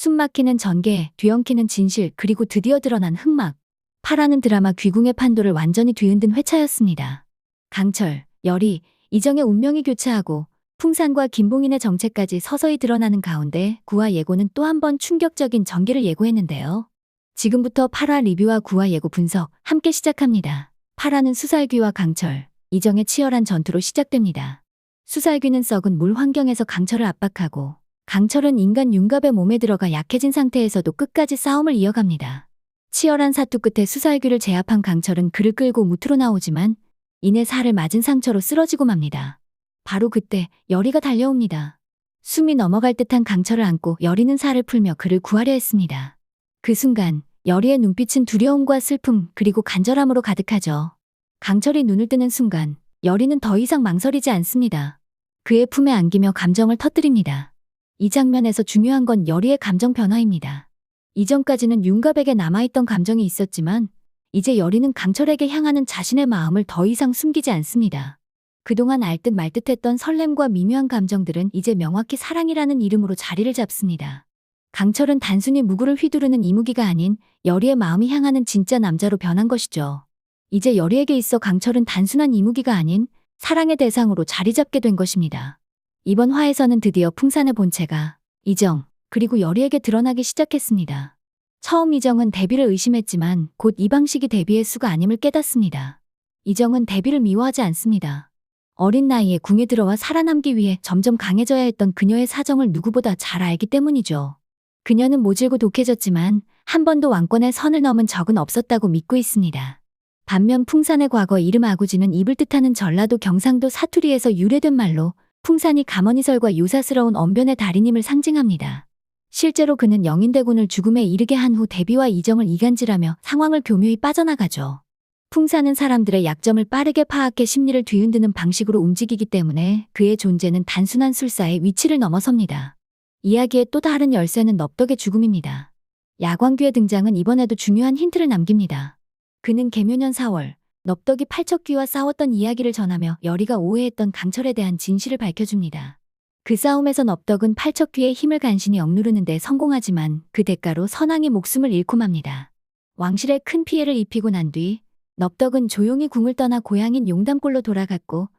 숨막히는 전개, 뒤엉키는 진실, 그리고 드디어 드러난 흑막. 파라는 드라마 귀궁의 판도를 완전히 뒤흔든 회차였습니다. 강철, 열이, 이정의 운명이 교차하고 풍산과 김봉인의 정체까지 서서히 드러나는 가운데 구화 예고는 또 한 번 충격적인 전개를 예고했는데요. 지금부터 8화 리뷰와 구화 예고 분석 함께 시작합니다. 8화는 수살귀와 강철, 이정의 치열한 전투로 시작됩니다. 수살귀는 썩은 물 환경에서 강철을 압박하고 강철은 인간 윤갑의 몸에 들어가 약해진 상태에서도 끝까지 싸움을 이어갑니다. 치열한 사투 끝에 수살귀를 제압한 강철은 그를 끌고 무트로 나오지만 이내 살을 맞은 상처로 쓰러지고 맙니다. 바로 그때 열이가 달려옵니다. 숨이 넘어갈 듯한 강철을 안고 열이는 살을 풀며 그를 구하려 했습니다. 그 순간 열이의 눈빛은 두려움과 슬픔 그리고 간절함으로 가득하죠. 강철이 눈을 뜨는 순간 열이는 더 이상 망설이지 않습니다. 그의 품에 안기며 감정을 터뜨립니다. 이 장면에서 중요한 건 열이의 감정 변화입니다. 이전까지는 윤갑에게 남아있던 감정이 있었지만 이제 열이는 강철에게 향하는 자신의 마음을 더 이상 숨기지 않습니다. 그동안 알듯 말듯했던 설렘과 미묘한 감정들은 이제 명확히 사랑이라는 이름으로 자리를 잡습니다. 강철은 단순히 무구를 휘두르는 이무기가 아닌 열이의 마음이 향하는 진짜 남자로 변한 것이죠. 이제 열이에게 있어 강철은 단순한 이무기가 아닌 사랑의 대상으로 자리 잡게 된 것입니다. 이번 화에서는 드디어 풍산의 본체가 이정, 그리고 열이에게 드러나기 시작했습니다. 처음 이정은 데뷔를 의심했지만 곧 이 방식이 데뷔의 수가 아님을 깨닫습니다. 이정은 데뷔를 미워하지 않습니다. 어린 나이에 궁에 들어와 살아남기 위해 점점 강해져야 했던 그녀의 사정을 누구보다 잘 알기 때문이죠. 그녀는 모질고 독해졌지만 한 번도 왕권의 선을 넘은 적은 없었다고 믿고 있습니다. 반면 풍산의 과거 이름 아구지는 입을 뜻하는 전라도 경상도 사투리에서 유래된 말로 풍산이 가머니설과 요사스러운 언변의 달인임을 상징합니다. 실제로 그는 영인대군을 죽음에 이르게 한 후 대비와 이정을 이간질하며 상황을 교묘히 빠져나가죠. 풍사는 사람들의 약점을 빠르게 파악해 심리를 뒤흔드는 방식으로 움직이기 때문에 그의 존재는 단순한 술사의 위치를 넘어섭니다. 이야기의 또 다른 열쇠는 넙덕의 죽음입니다. 야광귀의 등장은 이번에도 중요한 힌트를 남깁니다. 그는 개묘년 4월 넙덕이 팔척귀와 싸웠던 이야기를 전하며 열이가 오해했던 강철에 대한 진실을 밝혀줍니다. 그 싸움에서 넙덕은 팔척귀의 힘을 간신히 억누르는데 성공하지만 그 대가로 선왕의 목숨을 잃고 맙니다. 왕실에 큰 피해를 입히고 난 뒤 넙덕은 조용히 궁을 떠나 고향인 용담골로 돌아갔고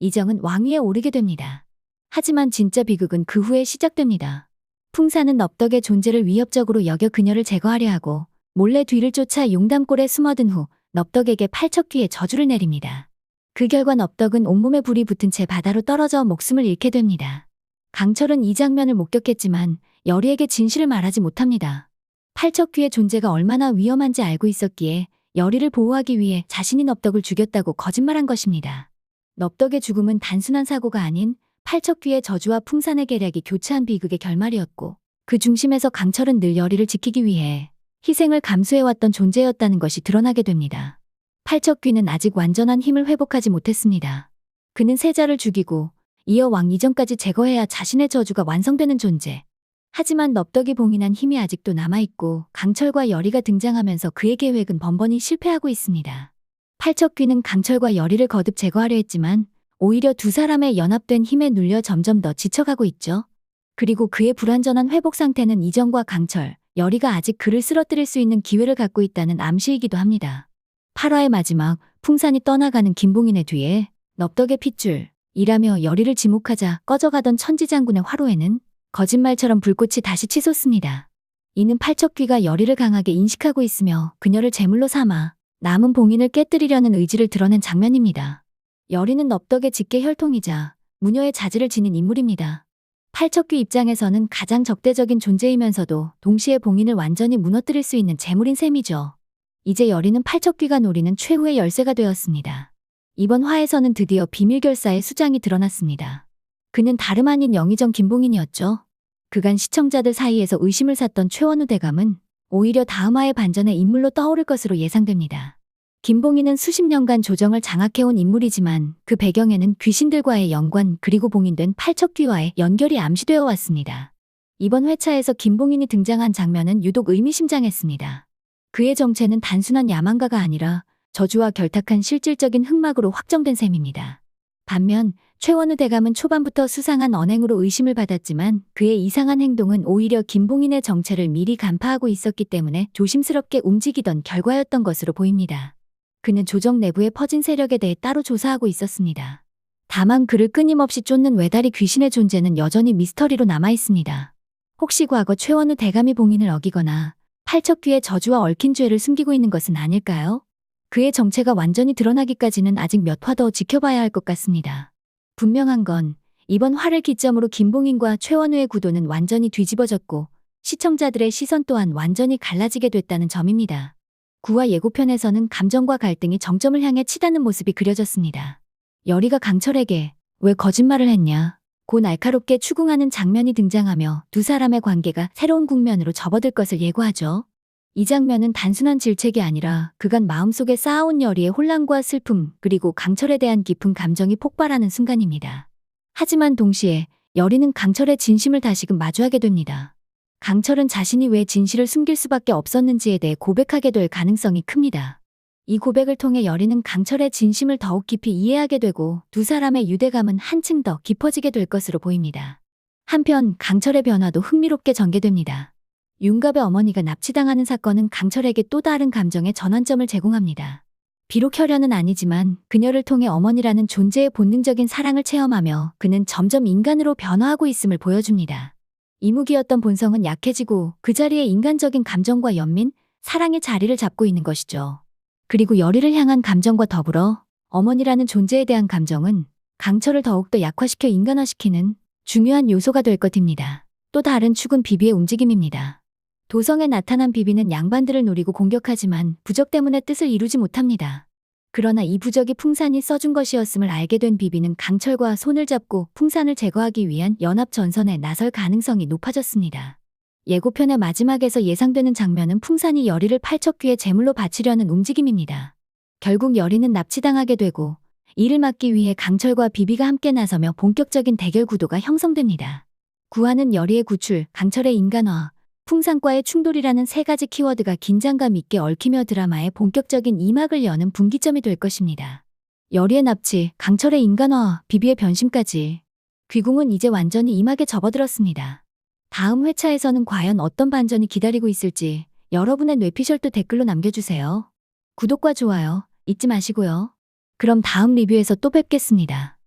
이정은 왕위에 오르게 됩니다. 하지만 진짜 비극은 그 후에 시작됩니다. 풍사는 넙덕의 존재를 위협적으로 여겨 그녀를 제거하려 하고 몰래 뒤를 쫓아 용담골에 숨어든 후 넙덕에게 팔척귀의 저주를 내립니다. 그 결과 넙덕은 온몸에 불이 붙은 채 바다로 떨어져 목숨을 잃게 됩니다. 강철은 이 장면을 목격했지만 열이에게 진실을 말하지 못합니다. 팔척귀의 존재가 얼마나 위험한지 알고 있었기에 열이를 보호하기 위해 자신이 넙덕을 죽였다고 거짓말한 것입니다. 넙덕의 죽음은 단순한 사고가 아닌 팔척귀의 저주와 풍산의 계략이 교차한 비극의 결말이었고 그 중심에서 강철은 늘 열이를 지키기 위해 희생을 감수해왔던 존재였다는 것이 드러나게 됩니다. 팔척귀는 아직 완전한 힘을 회복하지 못했습니다. 그는 세자를 죽이고 이어 왕 이전까지 제거해야 자신의 저주가 완성되는 존재. 하지만 넙덕이 봉인한 힘이 아직도 남아있고 강철과 열이가 등장하면서 그의 계획은 번번이 실패하고 있습니다. 팔척귀는 강철과 열이를 거듭 제거하려 했지만 오히려 두 사람의 연합된 힘에 눌려 점점 더 지쳐가고 있죠. 그리고 그의 불완전한 회복 상태는 이정과 강철, 열이가 아직 그를 쓰러뜨릴 수 있는 기회를 갖고 있다는 암시이기도 합니다. 8화의 마지막 풍산이 떠나가는 김봉인의 뒤에 넙덕의 핏줄, 이라며 열이를 지목하자 꺼져가던 천지장군의 화로에는 거짓말처럼 불꽃이 다시 치솟습니다. 이는 팔척귀가 열이를 강하게 인식하고 있으며 그녀를 제물로 삼아 남은 봉인을 깨뜨리려는 의지를 드러낸 장면입니다. 열이는 넙덕의 직계 혈통이자 무녀의 자질을 지닌 인물입니다. 팔척귀 입장에서는 가장 적대적인 존재이면서도 동시에 봉인을 완전히 무너뜨릴 수 있는 재물인 셈이죠. 이제 열이는 팔척귀가 노리는 최후의 열쇠가 되었습니다. 이번 화에서는 드디어 비밀 결사의 수장이 드러났습니다. 그는 다름 아닌 영의정 김봉인이었죠. 그간 시청자들 사이에서 의심을 샀던 최원우 대감은 오히려 다음 화의 반전의 인물로 떠오를 것으로 예상됩니다. 김봉인은 수십 년간 조정을 장악해온 인물이지만 그 배경에는 귀신들과의 연관 그리고 봉인된 팔척귀와의 연결이 암시되어 왔습니다. 이번 회차에서 김봉인이 등장한 장면은 유독 의미심장했습니다. 그의 정체는 단순한 야망가가 아니라 저주와 결탁한 실질적인 흑막으로 확정된 셈입니다. 반면 최원우 대감은 초반부터 수상한 언행으로 의심을 받았지만 그의 이상한 행동은 오히려 김봉인의 정체를 미리 간파하고 있었기 때문에 조심스럽게 움직이던 결과였던 것으로 보입니다. 그는 조정 내부에 퍼진 세력에 대해 따로 조사하고 있었습니다. 다만 그를 끊임없이 쫓는 외다리 귀신의 존재는 여전히 미스터리로 남아 있습니다. 혹시 과거 최원우 대감이 봉인을 어기거나 팔척귀의 저주와 얽힌 죄를 숨기고 있는 것은 아닐까요? 그의 정체가 완전히 드러나기까지는 아직 몇 화 더 지켜봐야 할 것 같습니다. 분명한 건 이번 화를 기점으로 김봉인과 최원우의 구도는 완전히 뒤집어졌고 시청자들의 시선 또한 완전히 갈라지게 됐다는 점입니다. 9화 예고편에서는 감정과 갈등이 정점을 향해 치닫는 모습이 그려졌습니다. 여리가 강철에게 왜 거짓말을 했냐 고 날카롭게 추궁하는 장면이 등장하며 두 사람의 관계가 새로운 국면으로 접어들 것을 예고하죠. 이 장면은 단순한 질책이 아니라 그간 마음속에 쌓아온 열의의 혼란과 슬픔 그리고 강철에 대한 깊은 감정이 폭발하는 순간입니다. 하지만 동시에 열의는 강철의 진심을 다시금 마주하게 됩니다. 강철은 자신이 왜 진실을 숨길 수밖에 없었는지에 대해 고백하게 될 가능성이 큽니다. 이 고백을 통해 열의는 강철의 진심을 더욱 깊이 이해하게 되고 두 사람의 유대감은 한층 더 깊어지게 될 것으로 보입니다. 한편 강철의 변화도 흥미롭게 전개됩니다. 윤갑의 어머니가 납치당하는 사건은 강철에게 또 다른 감정의 전환점을 제공합니다. 비록 혈연은 아니지만 그녀를 통해 어머니라는 존재의 본능적인 사랑을 체험하며 그는 점점 인간으로 변화하고 있음을 보여줍니다. 이무기였던 본성은 약해지고 그 자리에 인간적인 감정과 연민, 사랑의 자리를 잡고 있는 것이죠. 그리고 열의를 향한 감정과 더불어 어머니라는 존재에 대한 감정은 강철을 더욱더 약화시켜 인간화시키는 중요한 요소가 될 것입니다. 또 다른 축은 비비의 움직임입니다. 도성에 나타난 비비는 양반들을 노리고 공격하지만 부적 때문에 뜻을 이루지 못합니다. 그러나 이 부적이 풍산이 써준 것이었음을 알게 된 비비는 강철과 손을 잡고 풍산을 제거하기 위한 연합 전선에 나설 가능성이 높아졌습니다. 예고편의 마지막에서 예상되는 장면은 풍산이 여리를 팔척귀의 제물로 바치려는 움직임입니다. 결국 여리는 납치당하게 되고 이를 막기 위해 강철과 비비가 함께 나서며 본격적인 대결 구도가 형성됩니다. 구하는 여리의 구출, 강철의 인간화, 풍산과의 충돌이라는 세 가지 키워드가 긴장감 있게 얽히며 드라마의 본격적인 이막을 여는 분기점이 될 것입니다. 여리의 납치, 강철의 인간화, 비비의 변심까지 귀궁은 이제 완전히 이막에 접어들었습니다. 다음 회차에서는 과연 어떤 반전이 기다리고 있을지 여러분의 뇌피셜도 댓글로 남겨주세요. 구독과 좋아요 잊지 마시고요. 그럼 다음 리뷰에서 또 뵙겠습니다.